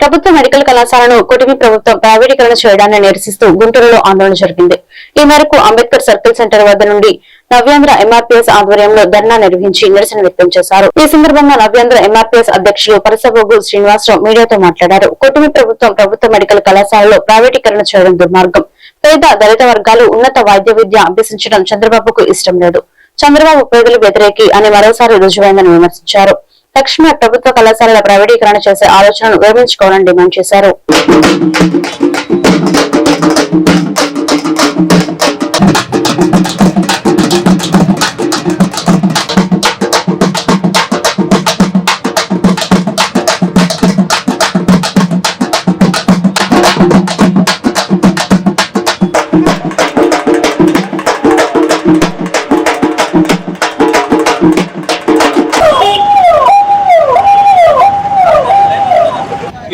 ప్రభుత్వ మెడికల్ కళాశాలను కొటిమి ప్రభుత్వం ప్రైవేటీకరణ చేయడాన్ని నిరసిస్తూ గుంటూరులో ఆందోళన జరిగింది ఈ మేరకు అంబేద్కర్ సర్కిల్ సెంటర్ వద్ద నుండి నవ్యాంధ్ర ఎంఆర్పీఎస్ ఆధ్వర్యంలో ధర్నా నిర్వహించి నిరసన వ్యక్తం చేశారు. ఈ సందర్భంగా నవ్యాంధ్ర ఎంఆర్పీఎస్ అధ్యక్షులు పరసబోగు శ్రీనివాసరావు మీడియాతో మాట్లాడారు. కొటిమి ప్రభుత్వం ప్రభుత్వ మెడికల్ కళాశాలలో ప్రైవేటీకరణ చేయడం దుర్మార్గం. పేద దళిత వర్గాలు ఉన్నత వైద్య విద్య అభ్యసించడం చంద్రబాబుకు ఇష్టం లేదు. చంద్రబాబు పేదలు వ్యతిరేకి అని మరోసారి రుజువైందని విమర్శించారు. తక్షణమే ప్రభుత్వ కళాశాలల ప్రైవేటీకరణ చేసే ఆలోచనను విరమించుకోవాలని డిమాండ్ చేశారు.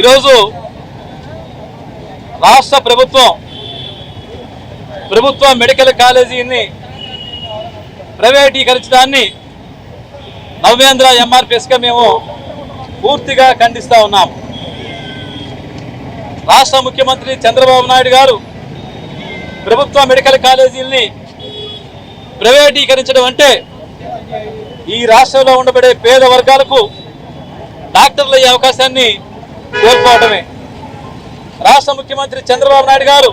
ఈరోజు రాష్ట్ర ప్రభుత్వం ప్రభుత్వ మెడికల్ కాలేజీని ప్రైవేటీకరించడాన్ని నవ్యేంద్ర ఎంఆర్పిఎస్గా మేము పూర్తిగా ఖండిస్తూ ఉన్నాము రాష్ట్ర ముఖ్యమంత్రి చంద్రబాబు నాయుడు గారు ప్రభుత్వ మెడికల్ కాలేజీల్ని ప్రైవేటీకరించడం అంటే ఈ రాష్ట్రంలో ఉండబడే పేద వర్గాలకు డాక్టర్లు అయ్యే అవకాశాన్ని కోల్పోవడమే. రాష్ట్ర ముఖ్యమంత్రి చంద్రబాబు నాయుడు గారు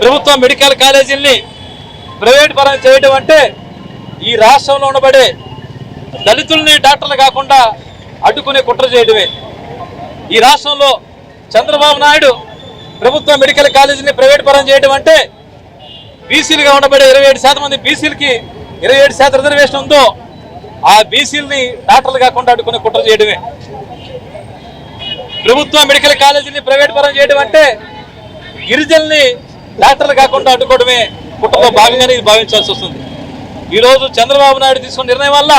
ప్రభుత్వ మెడికల్ కాలేజీల్ని ప్రైవేట్ పరం చేయడం అంటే ఈ రాష్ట్రంలో ఉండబడే దళితుల్ని డాక్టర్లు కాకుండా అడ్డుకునే కుట్ర చేయడమే. ఈ రాష్ట్రంలో చంద్రబాబు నాయుడు ప్రభుత్వ మెడికల్ కాలేజీని ప్రైవేట్ పరం చేయడం అంటే బీసీలుగా ఉండబడే ఇరవై ఏడు శాతం మంది బీసీలకి ఇరవై ఏడు శాతం రిజర్వేషన్ ఉందో ఆ బీసీలని డాక్టర్లు కాకుండా అడ్డుకునే కుట్ర చేయడమే. ప్రభుత్వ మెడికల్ కాలేజీని ప్రైవేట్ పరం చేయడం అంటే గిరిజనుల్ని డాక్టర్లు కాకుండా అడ్డుకోవడమే కుటుంబ భాగంగానే ఇది భావించాల్సి వస్తుంది. ఈరోజు చంద్రబాబు నాయుడు తీసుకున్న నిర్ణయం వల్ల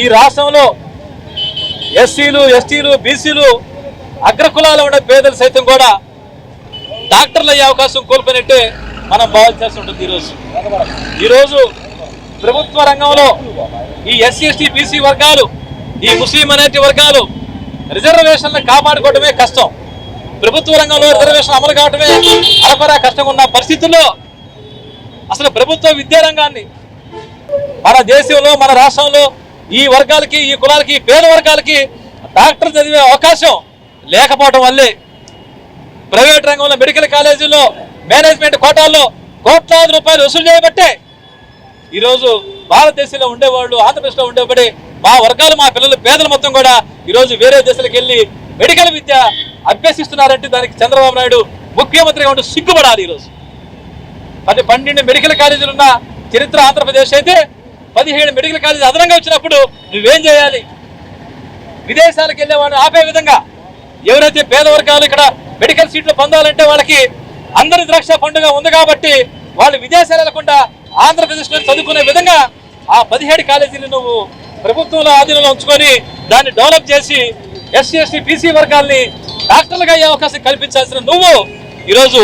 ఈ రాష్ట్రంలో ఎస్సీలు ఎస్టీలు బీసీలు అగ్రకులాలు ఉండే పేదలు సైతం కూడా డాక్టర్లు అయ్యే అవకాశం కోల్పోయినట్టే మనం భావించాల్సి ఉంటుంది ఈరోజు. ఈరోజు ప్రభుత్వ రంగంలో ఈ ఎస్సీ ఎస్టీ బీసీ వర్గాలు ఈ ముస్లిం అనేటి వర్గాలు రిజర్వేషన్లు కాపాడుకోవడమే కష్టం. ప్రభుత్వ రంగంలో రిజర్వేషన్ అమలు కావడమే అరపరా కష్టంగా ఉన్న పరిస్థితుల్లో అసలు ప్రభుత్వ విద్యారంగాన్ని మన దేశంలో మన రాష్ట్రంలో ఈ వర్గాలకి ఈ కులాలకి పేద వర్గాలకి డాక్టర్ చదివే అవకాశం లేకపోవడం వల్లే ప్రైవేట్ రంగంలో మెడికల్ కాలేజీల్లో మేనేజ్మెంట్ కోటాల్లో కోట్లాది రూపాయలు వసూలు చేయబట్టే ఈరోజు భారతదేశంలో ఉండేవాళ్ళు ఆంధ్రప్రదేశ్లో ఉండేబడి మా వర్గాలు మా పిల్లలు పేదలు మొత్తం కూడా ఈరోజు వేరే దేశాలకు వెళ్ళి మెడికల్ విద్య అభ్యసిస్తున్నారంటే దానికి చంద్రబాబు నాయుడు ముఖ్యమంత్రిగా ఉంటూ సిగ్గుపడాలి ఈరోజు. పది పన్నెండు మెడికల్ కాలేజీలు ఉన్న చరిత్ర ఆంధ్రప్రదేశ్ అయితే పదిహేడు మెడికల్ కాలేజీ అదనంగా వచ్చినప్పుడు నువ్వేం చేయాలి? విదేశాలకు వెళ్ళే వాళ్ళని ఆపే విధంగా ఎవరైతే పేద వర్గాలు ఇక్కడ మెడికల్ సీట్లు పొందాలంటే వాళ్ళకి అందరి ద్రాక్ష పండుగ ఉంది కాబట్టి వాళ్ళు విదేశాలు వెళ్ళకుండా ఆంధ్రప్రదేశ్లో చదువుకునే విధంగా ఆ పదిహేడు కాలేజీలు నువ్వు ప్రభుత్వంలో ఆధీనంలో ఉంచుకొని దాన్ని డెవలప్ చేసి ఎస్సీ ఎస్టీ బీసీ వర్గాల్ని డాక్టర్లుగా అయ్యే అవకాశం కల్పించాల్సిన నువ్వు ఈరోజు